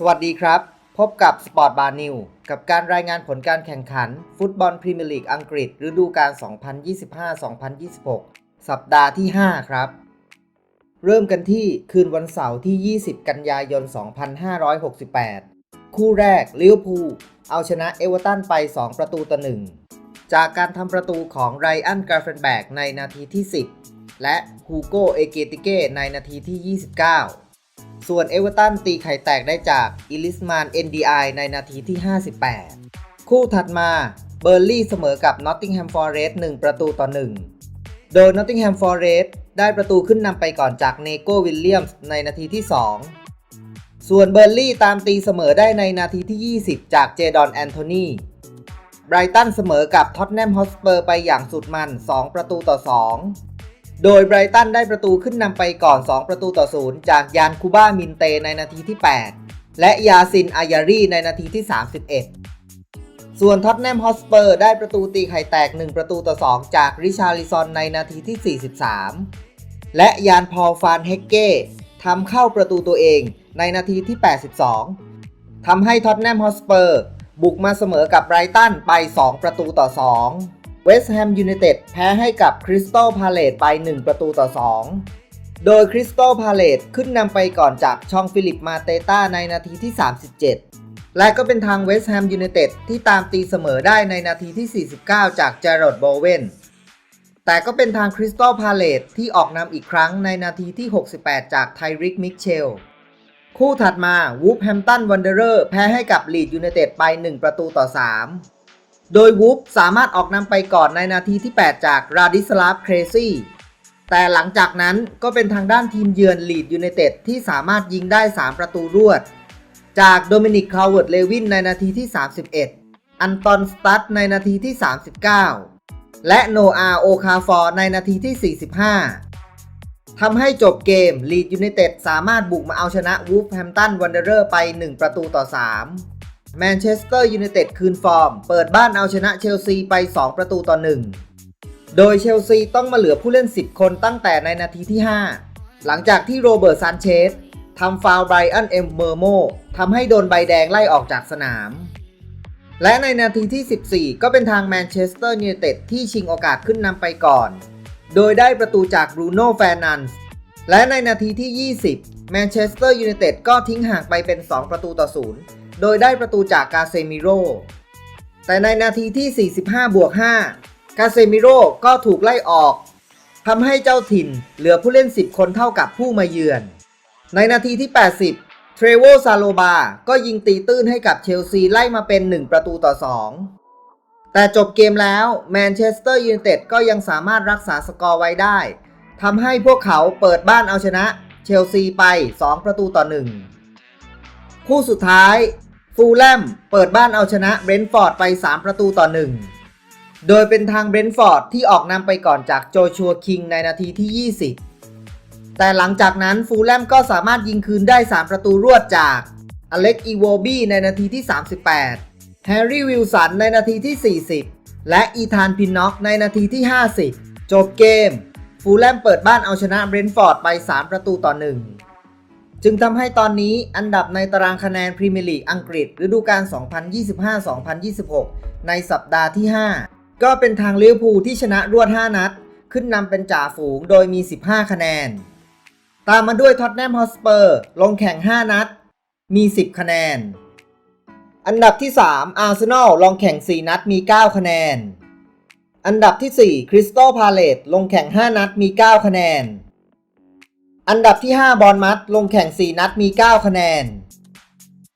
สวัสดีครับ พบกับ Sport Bar New กับการรายงานผลการแข่งขัน ฟุตบอลพรีเมียร์ลีกอังกฤษฤดูกาล 2025-2026 สัปดาห์ที่ 5 ครับ เริ่มกันที่คืนวันเสาร์ที่ 20 กันยายน 2568 คู่แรกลิเวอร์พูลเอาชนะเอเวอร์ตันไป 2 ประตูต่อหนึ่งจากการทำประตูของไรอันกราเฟนแบกในนาทีที่ 10 และฮูโกเอเกติเก้ในนาทีที่ 29 ส่วนเอเวอร์ตันตีไข่แตกได้จากอิลิสมาน NDI ในนาทีที่ 58 คู่ถัดมาเบอร์ลี่เสมอกับนอตติงแฮมฟอร์เรสต์1ประตูต่อ 1 โดยนอตติงแฮมฟอร์เรสต์ได้ประตูขึ้นนำไปก่อนจากเนโกวิลเลียมส์ในนาทีที่ 2 ส่วนเบอร์ลี่ตามตีเสมอได้ในนาทีที่ 20 จากเจดอนแอนโทนีไบรตันเสมอกับท็อตแนมฮอสเปอร์ไปอย่างสุดมัน 2 ประตูต่อ 2 โดยไบรตันได้ประตูขึ้นนำไปก่อน 2 ประตูต่อ0จากยานคูบ้ามินเตในนาทีที่ 8 และยาซินอายารีในนาทีที่ 31 ส่วนท็อตแนมฮอสเปอร์ได้ประตูตีไข่แตก 1 ประตูต่อ 2 จากริชาลิซอนในนาทีที่ 43 และยานพอลฟานเฮกเก้ทำเข้าประตูตัวเองในนาทีที่ 82 ทำให้ท็อตแนมฮอสเปอร์บุกมาเสมอกับไบรตันไป 2 ประตูต่อ 2 วสต์แฮมยูไนเต็ดแพ้ให้กับคริสตัลพาเลตไป 1 ประตูต่อ 2 โดยคริสตัลพาเลตขึ้นนำไปก่อนจากช่องฟิลิปมาเตต้าในนาทีที่ 37 และก็เป็นทางเวสต์แฮมยูไนเต็ดที่ตามตีเสมอได้ในนาทีที่ 49 จากเจอร์ดโบเวนแต่ก็เป็นทางคริสตัลพาเลตที่ออกนำอีกครั้งในนาทีที่ 68 จากไทริกมิกเชล คู่ถัดมาวูฟแฮมตันวันเดอร์แพ้ให้กับลีดยูไนเต็ดไป 1 ประตูต่อ 3 โดยวูฟสามารถออกนำไปก่อนในนาทีที่ 8 จากราดิสลาฟเครซี่แต่หลังจากนั้นก็เป็นทางด้านทีมเยือนลีดยูไนเต็ดที่สามารถยิงได้ 3 ประตูรวด จากโดมินิกคาวเวิร์ดเลวินในนาทีที่ 31 อันตอนสตัดในนาทีที่ 39 และโนอาโอคาฟอร์ในนาทีที่ 45 ทำให้จบเกมลีดยูไนเต็ดสามารถบุกมาเอาชนะวูฟแฮมตันวันเดอร์ไป 1 ประตูต่อ 3 แมนเชสเตอร์ยูไนเต็ดคืนฟอร์ม เปิดบ้านเอาชนะเชลซีไป 2 ประตูต่อ 1 โดยเชลซีต้องมาเหลือผู้เล่น 10 คนตั้งแต่ในนาทีที่ 5 หลังจากที่โรเบิร์ตซานเชสทำฟาวล์ไบรอันเอ็มเมอร์โมทำให้โดนใบแดงไล่ออกจากสนาม และในนาทีที่ 14 ก็เป็นทางแมนเชสเตอร์ยูไนเต็ดที่ชิงโอกาสขึ้นนำไปก่อน โดยได้ประตูจากบรูโน่แฟร์นันส์และในนาทีที่ 20 แมนเชสเตอร์ยูไนเต็ดก็ทิ้งห่างไปเป็น 2 ประตูต่อ 0 โดยได้ประตูจากกาเซมิโร่ แต่ในนาทีที่ 45 บวก 5 กาเซมิโร่ก็ถูกไล่ออกทำให้เจ้าถิ่นเหลือผู้เล่น 10 คนเท่ากับผู้มาเยือน ในนาทีที่ 80 เทรโวซาโลบา ก็ยิงตีตื้นให้กับเชลซีไล่มาเป็น 1 ประตูต่อ 2 แต่จบเกมแล้วแมนเชสเตอร์ยูไนเต็ดก็ยังสามารถรักษาสกอร์ไว้ได้ทำให้พวกเขาเปิดบ้านเอาชนะเชลซีไป 2 ประตูต่อ 1 คู่สุดท้าย ฟูลแลมเปิดบ้านเอาชนะเบรนท์ฟอร์ดไป 3 ประตูต่อ 1 โดยเป็นทางเบรนท์ฟอร์ดที่ออกนำไปก่อนจากโจชัวคิงในนาทีที่ 20 แต่หลังจากนั้นฟูลแลมก็สามารถยิงคืนได้ 3 ประตูรวดจากอเล็กอีโวบีในนาทีที่ 38 แฮร์รี่วิลสันในนาทีที่ 40 และอีธานพินน็อกในนาทีที่ 50 จบเกม ฟูลแลมเปิดบ้านเอาชนะเบรนท์ฟอร์ดไป 3 ประตูต่อ 1 จึงทำให้ตอนนี้อันดับในตารางคะแนนพรีเมียร์ลีกอังกฤษฤดูกาล 2025-2026 ในสัปดาห์ที่ 5 ก็เป็นทางลิเวอร์พูลที่ชนะรวด 5 นัด ขึ้นนำเป็นจ่าฝูงโดยมี 15 คะแนน ตามมาด้วยท็อตแนมฮอสเปอร์ ลงแข่ง 5 นัด มี 10 คะแนน อันดับที่ 3 อาร์เซนอลลงแข่ง 4 นัดมี 9 คะแนน อันดับที่ 4 คริสตัลพาเลตลงแข่ง 5 นัดมี 9 คะแนน อันดับที่ 5 บอลมัดลงแข่ง 4 นัดมี 9 คะแนน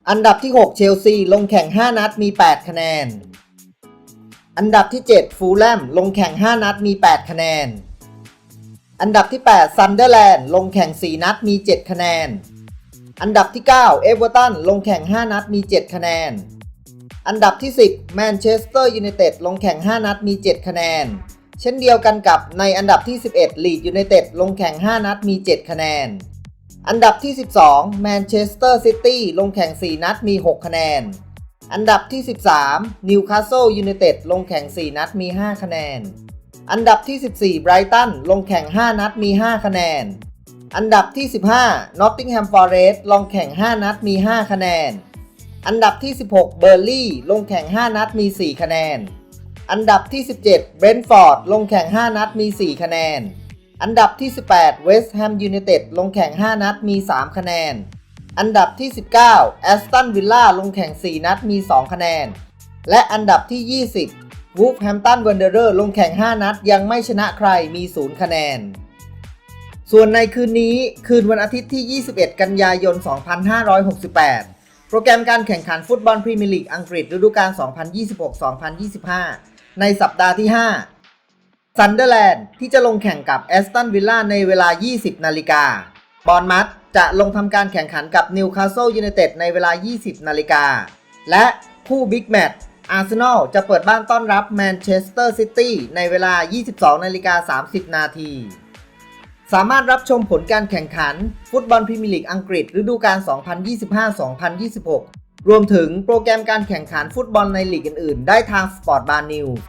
อันดับที่ 6 เชลซี ลงแข่ง 5 นัดมี 8 คะแนน อันดับที่ 7 ฟูลแลมลงแข่ง 5 นัดมี 8 คะแนน อันดับที่ 8 ซันเดอร์แลนด์ลงแข่ง 4 นัดมี 7 คะแนน อันดับที่ 9 เอเวอร์ตันลงแข่ง 5 นัดมี 7 คะแนน อันดับที่ 10 แมนเชสเตอร์ยูไนเต็ดลงแข่ง 5 นัดมี 7 คะแนน เช่นเดียวกันกับในอันดับที่ 11 ลีดยูไนเต็ดลงแข่ง 5 นัดมี 7 คะแนน อันดับที่ 12 แมนเชสเตอร์ซิตี้ลงแข่ง 4 นัดมี 6 คะแนน อันดับที่ 13 นิวคาสเซิลยูไนเต็ดลงแข่ง 4 นัดมี 5 คะแนน อันดับที่ 14 ไบรตันลงแข่ง 5 นัดมี 5 คะแนน อันดับที่ 15 Nottingham Forest ลงแข่ง 5 นัดมี 5 คะแนน อันดับที่ 16 b u r l e y ลงแข่ง 5 นัดมี 4 คะแนน อันดับที่ 17 Brentford ลงแข่ง 5 นัดมี 4 คะแนน อันดับที่ 18 West Ham United ลงแข่ง 5 นัดมี 3 คะแนน อันดับที่ 19 Aston Villa ลงแข่ง 4 นัดมี 2 คะแนน และอันดับที่ 20 Wolverhampton Wanderers ลงแข่ง 5 นัด ยังไม่ชนะใคร มี 0 คะแนน ส่วนในคืนนี้คืนวันอาทิตย์ที่ 21 กันยายน 2568 โปรแกรมการแข่งขันฟุตบอลพรีเมียร์ลีกอังกฤษฤดูกาล 2026-2025 ในสัปดาห์ที่ 5 ซันเดอร์แลนด์ที่จะลงแข่งกับแอสตันวิลล่าในเวลา 20 นาฬิกา บอนมัธจะลงทำการแข่งขันกับนิวคาสเซิลยูไนเต็ดในเวลา 20 นาฬิกา และคู่บิ๊กแมตช์อาร์เซนอลจะเปิดบ้านต้อนรับแมนเชสเตอร์ซิตี้ในเวลา 22 นาฬิกา 30 นาทีสามารถรับชมผลการแข่งขัน ฟุตบอลพรีเมียร์ลีกอังกฤษฤดูกาล 2025-2026 รวมถึงโปรแกรมการแข่งขันฟุตบอลในลีกอื่นๆ ได้ทาง Sport Bar News